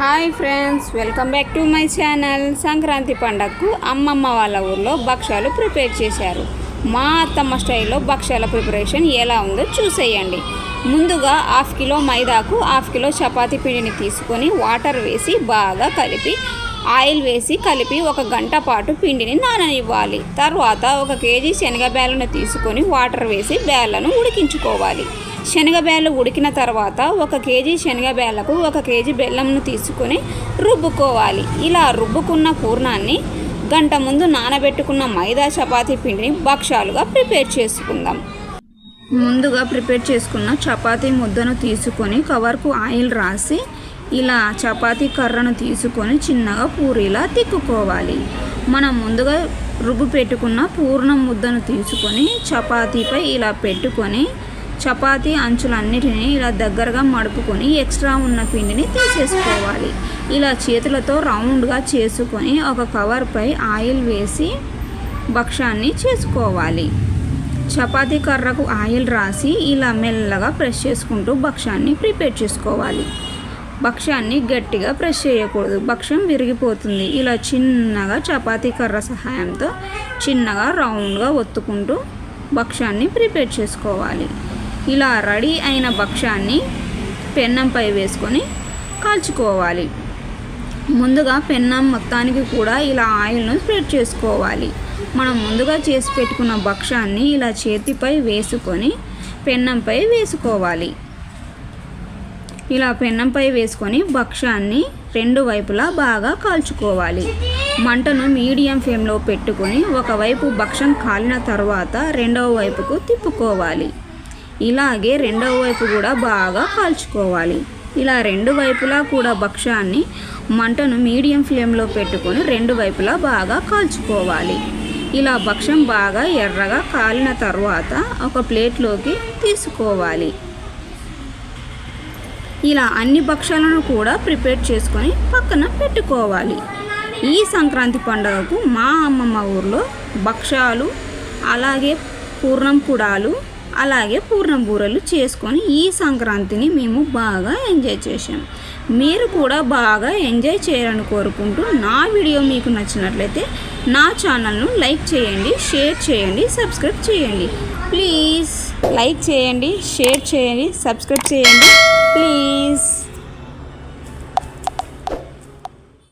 Hi friends welcome back to my channel. Sankranti పండగకు అమ్మమ్మ వాళ్ళ ఊర్లో భక్ష్యాలు ప్రిపేర్ చేశారు. మా అత్తమ్మ స్టైల్లో భక్ష్యాల ప్రిపరేషన్ ఎలా ఉందో చూసేయండి. ముందుగా హాఫ్ కిలో మైదాకు హాఫ్ కిలో చపాతి పిండిని తీసుకొని వాటర్ వేసి బాగా కలిపి ఆయిల్ వేసి కలిపి ఒక గంట పాటు పిండిని నాననివ్వాలి. తర్వాత ఒక కేజీ శనగ బ్యాలను తీసుకొని వాటర్ వేసి బేళ్ళను ఉడికించుకోవాలి. శనగబేళ్ళు ఉడికిన తర్వాత ఒక కేజీ శనగబేళ్ళకు ఒక కేజీ బెల్లంను తీసుకొని రుబ్బుకోవాలి. ఇలా రుబ్బుకున్న పూర్ణాన్ని గంట ముందు నానబెట్టుకున్న మైదా చపాతీ పిండిని భక్ష్యాలుగా ప్రిపేర్ చేసుకుందాం. ముందుగా ప్రిపేర్ చేసుకున్న చపాతీ ముద్దను తీసుకొని కవర్కు ఆయిల్ రాసి ఇలా చపాతీ కర్రను తీసుకొని చిన్నగా పూరీలా తిక్కుకోవాలి. మనం ముందుగా రుబ్బు పెట్టుకున్న పూర్ణం ముద్దను తీసుకొని చపాతీపై ఇలా పెట్టుకొని చపాతీ అంచులన్నిటినీ ఇలా దగ్గరగా మడుపుకొని ఎక్స్ట్రా ఉన్న పిండిని తీసేసుకోవాలి. ఇలా చేతులతో రౌండ్గా చేసుకొని ఒక కవర్పై ఆయిల్ వేసి భక్షాన్ని చేసుకోవాలి. చపాతీ కర్రకు ఆయిల్ రాసి ఇలా మెల్లగా ప్రెస్ చేసుకుంటూ భక్ష్యాన్ని ప్రిపేర్ చేసుకోవాలి. భక్ష్యాన్ని గట్టిగా ప్రెస్ చేయకూడదు. భక్ష్యం విరిగిపోతుంది. ఇలా చిన్నగా చపాతీ కర్ర సహాయంతో చిన్నగా రౌండ్గా ఒత్తుకుంటూ భక్ష్యాన్ని ప్రిపేర్ చేసుకోవాలి. ఇలా రెడీ అయిన భక్ష్యాన్ని పెన్నంపై వేసుకొని కాల్చుకోవాలి. ముందుగా పెన్నం మొత్తానికి కూడా ఇలా ఆయిల్ను స్ప్రెడ్ చేసుకోవాలి. మనం ముందుగా చేసి పెట్టుకున్న భక్ష్యాన్ని ఇలా చేతిపై వేసుకొని పెన్నంపై వేసుకోవాలి. ఇలా పెన్నంపై వేసుకొని భక్ష్యాన్ని రెండు వైపులా బాగా కాల్చుకోవాలి. మంటను మీడియం ఫ్లేమ్లో పెట్టుకొని ఒకవైపు భక్ష్యం కాలిన తర్వాత రెండవ వైపుకు తిప్పుకోవాలి. ఇలాగే రెండవ వైపు కూడా బాగా కాల్చుకోవాలి. ఇలా రెండు వైపులా కూడా భక్ష్యాన్ని మంటను మీడియం ఫ్లేమ్లో పెట్టుకొని రెండు వైపులా బాగా కాల్చుకోవాలి. ఇలా భక్ష్యం బాగా ఎర్రగా కాలిన తర్వాత ఒక ప్లేట్లోకి తీసుకోవాలి. ఇలా అన్ని భక్ష్యాలను కూడా ప్రిపేర్ చేసుకొని పక్కన పెట్టుకోవాలి. ఈ సంక్రాంతి పండుగకు మా అమ్మమ్మ ఊర్లో భక్ష్యాలు అలాగే పూర్ణం కుడాలు అలాగే పూర్ణం బూరెలు చేసుకొని ఈ సంక్రాంతిని మేము బాగా ఎంజాయ్ చేసాం మీరు కూడా బాగా ఎంజాయ్ చేయాలని కోరుకుంటూ నా వీడియో మీకు నచ్చినట్లయితే నా ఛానల్ను లైక్ చేయండి షేర్ చేయండి సబ్స్క్రైబ్ చేయండి. ప్లీజ్ లైక్ చేయండి షేర్ చేయండి సబ్స్క్రైబ్ చేయండి. ప్లీజ్.